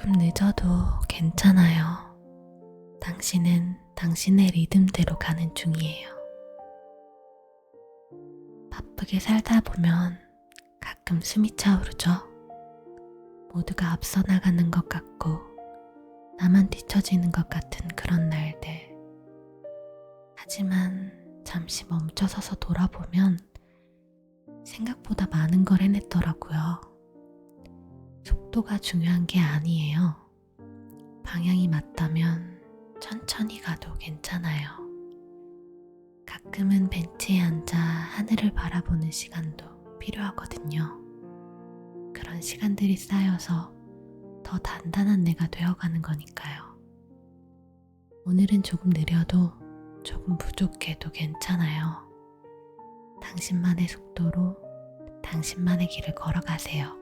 조금 늦어도 괜찮아요. 당신은 당신의 리듬대로 가는 중이에요. 바쁘게 살다 보면 가끔 숨이 차오르죠. 모두가 앞서 나가는 것 같고 나만 뒤처지는 것 같은 그런 날들. 하지만 잠시 멈춰서서 돌아보면 생각보다 많은 걸 해냈더라고요. 속도가 중요한 게 아니에요. 방향이 맞다면 천천히 가도 괜찮아요. 가끔은 벤치에 앉아 하늘을 바라보는 시간도 필요하거든요. 그런 시간들이 쌓여서 더 단단한 내가 되어가는 거니까요. 오늘은 조금 느려도 조금 부족해도 괜찮아요. 당신만의 속도로 당신만의 길을 걸어가세요.